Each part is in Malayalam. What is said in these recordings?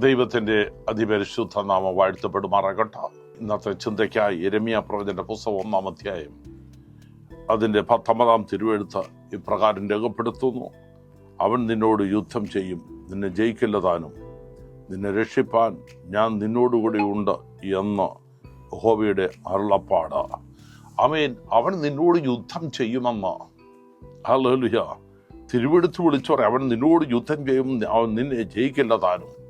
ദൈവത്തിന്റെ അതിപരിശുദ്ധ നാമം വാഴ്ത്തപ്പെടുമാറാകട്ടെ. ഇന്നത്തെ ചിന്തയ്ക്കായി എരമിയ പ്രവചന്റെ പുസ്തകം ഒന്നാം അധ്യായം. അതിന്റെ പത്തൊമ്പതാം തിരുവെഴുത്ത് ഇപ്രകാരം രേഖപ്പെടുത്തുന്നു. അവൻ നിന്നോട് യുദ്ധം ചെയ്യും നിന്നെ ജയിക്കില്ലതാനും നിന്നെ രക്ഷിപ്പാൻ ഞാൻ നിന്നോടുകൂടി ഉണ്ട് എന്ന് ഹോബിയുടെ അരുളപ്പാട്. അമേൻ അവൻ നിന്നോട് യുദ്ധം ചെയ്യുമെന്ന്. ഹല്ലേലൂയ. തിരുവെടുത്ത് വിളിച്ചു പറയാം അവൻ നിന്നോട് യുദ്ധം ചെയ്യും അവൻ നിന്നെ ജയിക്കില്ല താനും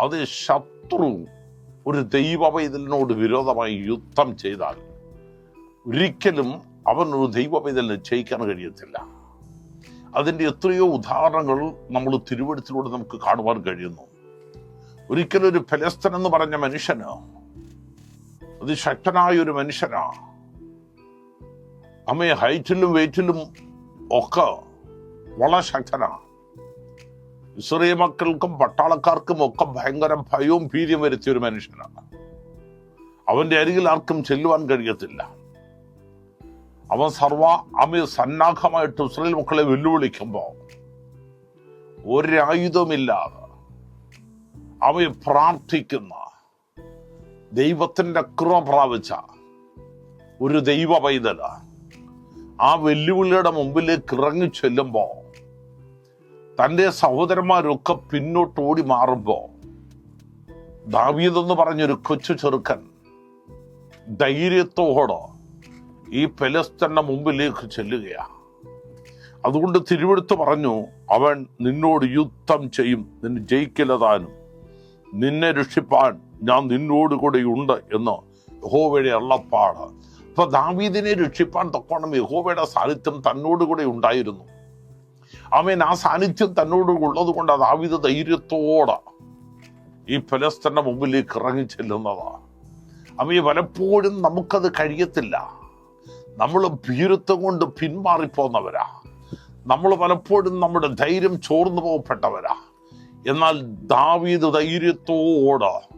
അത് ശത്രു ഒരു ദൈവവൈതലിനോട് വിരോധമായി യുദ്ധം ചെയ്താൽ ഒരിക്കലും അവൻ ഒരു ദൈവവൈതലിനെ ജയിക്കാൻ കഴിയത്തില്ല. അതിന്റെ എത്രയോ ഉദാഹരണങ്ങൾ നമ്മൾ തിരുവെടുത്തിലൂടെ നമുക്ക് കാണുവാൻ കഴിയുന്നു. ഒരിക്കലും ഒരു ഫലസ്തൻ എന്ന് പറഞ്ഞ മനുഷ്യന് അതിശക്തനായ ഒരു മനുഷ്യനാ അമ്മയെ ഹൈറ്റിലും വെയിറ്റിലും ഒക്കെ വളരെ ശക്തനാ. ഇസ്രയേൽ മക്കൾക്കും പട്ടാളക്കാർക്കും ഒക്കെ ഭയങ്കര ഭയവും ഭീതിയും വരുത്തിയ ഒരു മനുഷ്യനാണ്. അവന്റെ അരികിൽ ആർക്കും ചെല്ലുവാൻ കഴിയത്തില്ല. അവൻ സർവ അമി സന്നാഹമായിട്ട് ഇസ്രയേൽ മക്കളെ വെല്ലുവിളിക്കുമ്പോൾ ഒരായുധമില്ലാതെ അവയെ പ്രാർത്ഥിക്കുന്ന ദൈവത്തിന്റെ കൃപ പ്രാപിച്ച ഒരു ദൈവ പൈതല ആ വെല്ലുവിളിയുടെ മുമ്പിലേക്ക് ഇറങ്ങി ചെല്ലുമ്പോ തന്റെ സഹോദരന്മാരൊക്കെ പിന്നോട്ട് ഓടി മാറുമ്പോൾ ദാവീദ് എന്ന് പറഞ്ഞൊരു കൊച്ചു ചെറുക്കൻ ധൈര്യത്തോടെ ഈ പെലസ്തന്റെ മുമ്പിലേക്ക് ചെല്ലുകയാണ് അതുകൊണ്ട് തിരുവെടുത്ത് പറഞ്ഞു അവൻ നിന്നോട് യുദ്ധം ചെയ്യും നിന്നെ ജയിക്കില്ലതാനും നിന്നെ രക്ഷിപ്പാൻ ഞാൻ നിന്നോട് കൂടെ ഉണ്ട് എന്ന് യഹോവയുടെ അള്ളപ്പാട് അപ്പൊ ദാവീദിനെ രക്ഷിപ്പാൻ തക്കോണം യഹോവയുടെ സാന്നിധ്യം തന്നോട് കൂടെ ഉണ്ടായിരുന്നു. അവൻ ആ സാന്നിധ്യം തന്നോട് ഉള്ളത് കൊണ്ട് ദാവീദ് ധൈര്യത്തോടെ ഈ ഫലസ്തന്റെ മുമ്പിലേക്ക് ഇറങ്ങി ചെല്ലുന്നതാ. അവയെ പലപ്പോഴും നമുക്കത് കഴിയത്തില്ല. നമ്മൾ ഭീരുത്വം കൊണ്ട് പിന്മാറിപ്പോന്നവരാ. നമ്മൾ പലപ്പോഴും നമ്മുടെ ധൈര്യം ചോർന്നു പോകപ്പെട്ടവരാ. എന്നാൽ ദാവീദ് ധൈര്യത്തോട്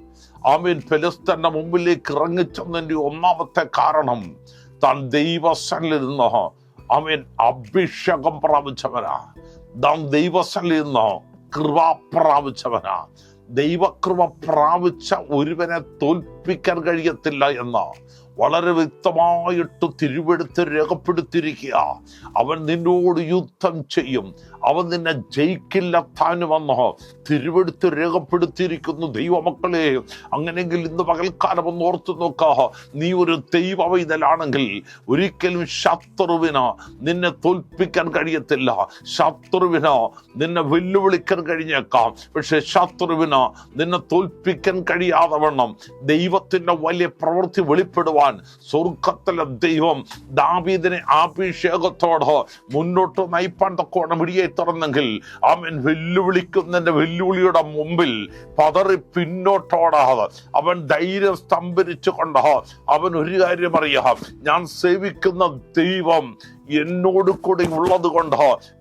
ആമീൻ ഫെലിസ്തന്റെ മുമ്പിലേക്ക് ഇറങ്ങിച്ചെന്നതിന്റെ ഒന്നാമത്തെ കാരണം താൻ ദൈവസനിൽ നിന്ന് അവൻ അഭിഷേകം പ്രാപിച്ചവനാ. നാം ദൈവസ്ഥലിൽ നിന്ന് കൃപ പ്രാപിച്ചവനാ. ദൈവകൃപ പ്രാപിച്ച ഒരുവനെ തോൽപ്പിക്കാൻ കഴിയത്തില്ല എന്ന് വളരെ വ്യക്തമായിട്ട് തിരുവെടുത്ത് രേഖപ്പെടുത്തിയിരിക്കുക. അവൻ നിന്നോട് യുദ്ധം ചെയ്യും. അവൻ നിന്നെ ജയിക്കില്ല താനുമെന്ന് തിരുവെടുത്ത് രേഖപ്പെടുത്തിയിരിക്കുന്നു ദൈവമക്കളെ. അങ്ങനെയെങ്കിൽ ഇന്ന് പകൽക്കാലം ഒന്ന് ഓർത്തു നോക്കുക നീ ഒരു ദൈവവൈതലാണെങ്കിൽ ഒരിക്കലും ശത്രുവിന് നിന്നെ തോൽപ്പിക്കാൻ കഴിയത്തില്ല. ശത്രുവിന് നിന്നെ വെല്ലുവിളിക്കാൻ കഴിഞ്ഞേക്കാം. പക്ഷെ ശത്രുവിന് നിന്നെ തോൽപ്പിക്കാൻ കഴിയാതെ വണ്ണം ദൈവത്തിന്റെ വലിയ പ്രവൃത്തി വെളിപ്പെടുവാൻ സ്വർഗത്തിലെ ദൈവം ദാവീദിനെ അഭിഷേകത്തോട് മുന്നോട്ട് നയിപ്പാൻ തക്കോണം ഇടിയെ തുറന്നെങ്കിൽ അവൻ വെല്ലുവിളിക്കുന്നതിന്റെ വെല്ലുവിളിയുടെ മുമ്പിൽ പതറി പിന്നോട്ടോടാതെ അവൻ ധൈര്യം സ്തംഭരിച്ചു കൊണ്ടോ അവൻ ഒരു കാര്യം അറിയാം. ഞാൻ സേവിക്കുന്ന ദൈവം എന്നോട് കൂടി ഉള്ളത് കൊണ്ട്?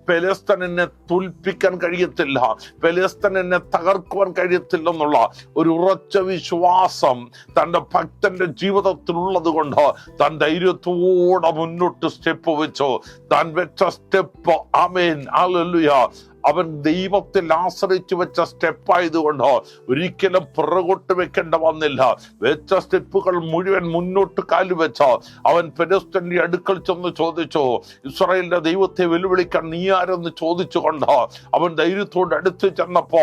പെലസ്തൻ എന്നെ തോൽപ്പിക്കാൻ കഴിയത്തില്ല. പെലസ്തൻ എന്നെ തകർക്കുവാൻ കഴിയത്തില്ല എന്നുള്ള ഒരു ഉറച്ച വിശ്വാസം തന്റെ ഭക്തന്റെ ജീവിതത്തിലുള്ളത് കൊണ്ട്? താൻ ധൈര്യത്തോടെ മുന്നോട്ട് സ്റ്റെപ്പ് വെച്ചു. താൻ വെച്ച സ്റ്റെപ്പ് അമേൻ അലലുയ അവൻ ദൈവത്തിൽ ആശ്രയിച്ചു വെച്ച സ്റ്റെപ്പ് ആയതുകൊണ്ട് ഒരിക്കലും പുറകോട്ട് വെക്കേണ്ട വന്നില്ല. വെച്ച സ്റ്റെപ്പുകൾ മുഴുവൻ മുന്നോട്ട് കാലുവെച്ച അവൻ പെരസ്തന്റെ അടുക്കൽ ചെന്ന് ചോദിച്ചു ഇസ്രായേലിന്റെ ദൈവത്തെ വെല്ലുവിളിക്കാൻ നീ ആരെന്ന് ചോദിച്ചുകൊണ്ട്? അവൻ ധൈര്യത്തോട് അടുത്ത് ചെന്നപ്പോ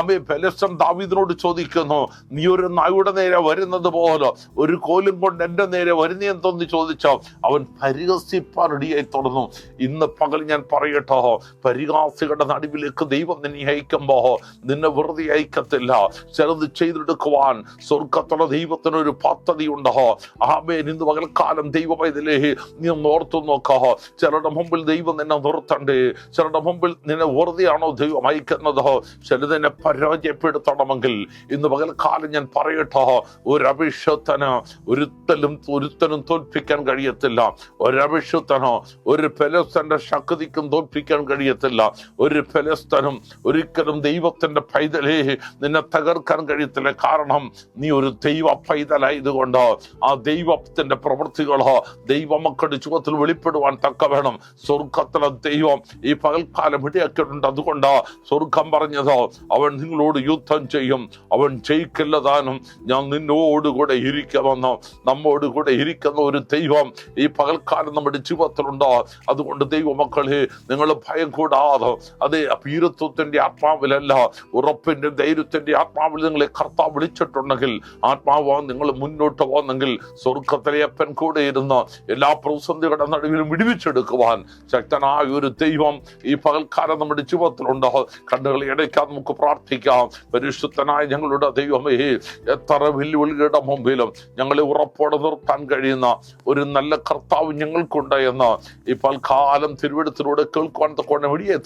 അമ്മേ പെലസ്റ്റൻ ദാവീദിനോട് ചോദിക്കുന്നു നീ ഒരു നായുടെ നേരെ വരുന്നത് പോലെ ഒരു കോലും കൊണ്ട് എന്റെ നേരെ വരുന്ന എന്തെന്ന് ചോദിച്ചോ? അവൻ പരിഹസിപ്പാൻ റെഡിയായി തുറന്നു ഇന്ന് പകൽ ഞാൻ പറയട്ടോ പരിഹാസികളുടെ നടുവിലേക്ക് ദൈവം നിന്നെ അയക്കുമ്പോ നിന്നെ വെറുതെ അയക്കത്തില്ല. ചിലത് ചെയ്തെടുക്കുവാൻ സ്വർഗത്തുള്ള ദൈവത്തിന് ഒരു പദ്ധതി ഉണ്ടോ ആമേൻ. ഇന്ന് പകൽക്കാലം ദൈവം ഇതിലേ നീ ഓർത്തു നോക്കോ. ചിലരുടെ മുമ്പിൽ ദൈവം നിന്നെ നിർത്തണ്ടേ. ചിലരുടെ മുമ്പിൽ നിന്നെ വെറുതെയാണോ ദൈവം അയക്കുന്നത്? ചിലതിനെ പരാജയപ്പെടുത്തണമെങ്കിൽ ഇന്ന് പകൽക്കാലം ഞാൻ പറയട്ടോ. ഒരു ഒരുത്തലും ഒരുത്തനും തോൽപ്പിക്കാൻ കഴിയത്തില്ല. ഒരു ഒരു പെലസന്റെ ശക്തിക്കും തോൽപ്പിക്കാൻ കഴിയത്തില്ല. ഒരു ഫലസ്തനും ഒരിക്കലും ദൈവത്തിന്റെ പൈതലേ നിന്നെ തകർക്കാൻ കഴിയത്തില്ല. കാരണം നീ ഒരു ദൈവ പൈതലായതുകൊണ്ട് ആ ദൈവത്തിന്റെ പ്രവൃത്തികളോ ദൈവമക്കളുടെ ചുവത്തിൽ വെളിപ്പെടുവാൻ തക്ക വേണം സ്വർഗത്തിലെ ദൈവം ഈ പകൽക്കാലം ഇടയാക്കിയിട്ടുണ്ട്. അതുകൊണ്ട് സ്വർഗം പറഞ്ഞതോ അവൻ നിങ്ങളോട് യുദ്ധം ചെയ്യും. അവൻ ജയിക്കില്ലതാനും ഞാൻ നിന്നോടുകൂടെ ഇരിക്കുമെന്ന് നമ്മോട് കൂടെ ഇരിക്കുന്ന ഒരു ദൈവം ഈ പകൽക്കാലം നമ്മുടെ ജീവിതത്തിലുണ്ടോ. അതുകൊണ്ട് ദൈവമക്കളെ നിങ്ങൾ ഭയം കൂടാതെ അതേ പീരത്വത്തിന്റെ ആത്മാവിലല്ല ഉറപ്പിന്റെ ധൈര്യത്തിന്റെ ആത്മാവിൽ നിങ്ങളെ കർത്താവ് വിളിച്ചിട്ടുണ്ടെങ്കിൽ ആത്മാവ് നിങ്ങൾ മുന്നോട്ട് പോകുന്നെങ്കിൽ സ്വർഗത്തിലെ അപ്പൻ കൂടെ ഇരുന്ന് എല്ലാ പ്രതിസന്ധികളുടെ നടുവിലും വിടുവിച്ചെടുക്കുവാൻ ശക്തനായ ഒരു ദൈവം ഈ പകൽക്കാലം നമ്മുടെ ജീവിതത്തിലുണ്ട്. കണ്ണുകളെ ഇടയ്ക്കാൻ നമുക്ക് പ്രാർത്ഥിക്കാം. പരിശുദ്ധനായ ഞങ്ങളുടെ ദൈവമേ എത്ര വെല്ലുവിളികളുടെ മുമ്പിലും ഞങ്ങളെ ഉറപ്പോടെ നിർത്താൻ കഴിയുന്ന ഒരു നല്ല കർത്താവ് ഞങ്ങൾക്കുണ്ട് എന്ന് ഈ പൽക്കാലം തിരുവനന്തപുരത്തിലൂടെ കേൾക്കുവാൻ തക്കോണം വെടിയെ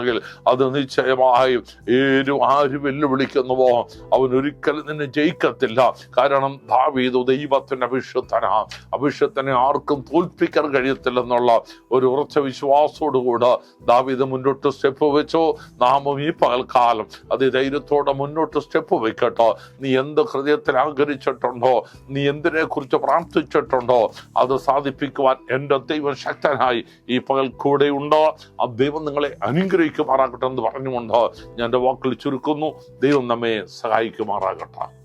തുറന്നിട്ടുണ്ടെങ്കിൽ അത് നിശ്ചയമായി ഏരും ആര് വെല്ലുവിളിക്കുന്നുവോ അവൻ ഒരിക്കലും നിന്നെ ജയിക്കത്തില്ല. കാരണം ദാവീദ് ദൈവത്തിന്റെ അഭിഷത്തന അഭിഷത്തനെ ആർക്കും തോൽപ്പിക്കാൻ കഴിയത്തില്ലെന്നുള്ള ഒരു ഉറച്ച വിശ്വാസത്തോടുകൂടെ ദാവീത് മുന്നോട്ട് സ്റ്റെപ്പ് വെച്ചോ. നാമും ഈ പകൽക്കാലം അത് ധൈര്യത്തോടെ മുന്നോട്ട് സ്റ്റെപ്പ് വെക്കട്ടോ. നീ എന്ത് ഹൃദയത്തിൽ ആഗ്രഹിച്ചിട്ടുണ്ടോ? നീ എന്തിനെ കുറിച്ച് പ്രാർത്ഥിച്ചിട്ടുണ്ടോ? അത് സാധിപ്പിക്കുവാൻ എന്റെ ദൈവം ശക്തനായി ഈ പകൽ കൂടെ ഉണ്ടോ. ആ ദൈവം നിങ്ങളെ അനുഗ്രഹിക്കുമാറാകട്ടെ എന്ന് പറഞ്ഞുകൊണ്ട് ഞാൻ എന്റെ വാക്കുകൾ ചുരുക്കുന്നു. ദൈവം നമ്മെ സഹായിക്കുമാറാകട്ടെ.